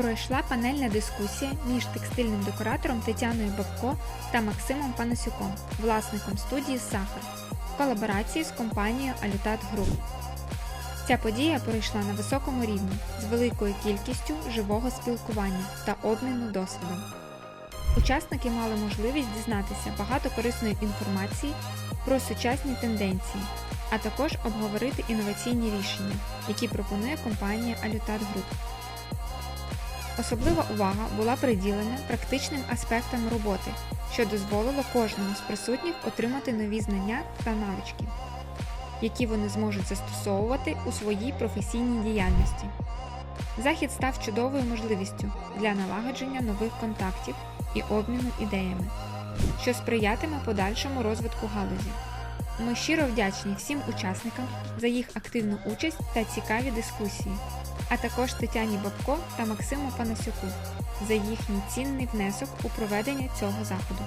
пройшла панельна дискусія між текстильним декоратором Тетяною Бабко та Максимом Панасюком, власником студії Сахар, в колаборації з компанією Алютат Груп. Ця подія пройшла на високому рівні з великою кількістю живого спілкування та обміну досвідом. Учасники мали можливість дізнатися багато корисної інформації про сучасні тенденції, а також обговорити інноваційні рішення, які пропонує компанія Алютат Груп. Особлива увага була приділена практичним аспектам роботи, що дозволило кожному з присутніх отримати нові знання та навички, які вони зможуть застосовувати у своїй професійній діяльності. Захід став чудовою можливістю для налагодження нових контактів і обміну ідеями, що сприятиме подальшому розвитку галузі. Ми щиро вдячні всім учасникам за їх активну участь та цікаві дискусії, а також Тетяні Бабко та Максиму Панасюку за їхній цінний внесок у проведення цього заходу.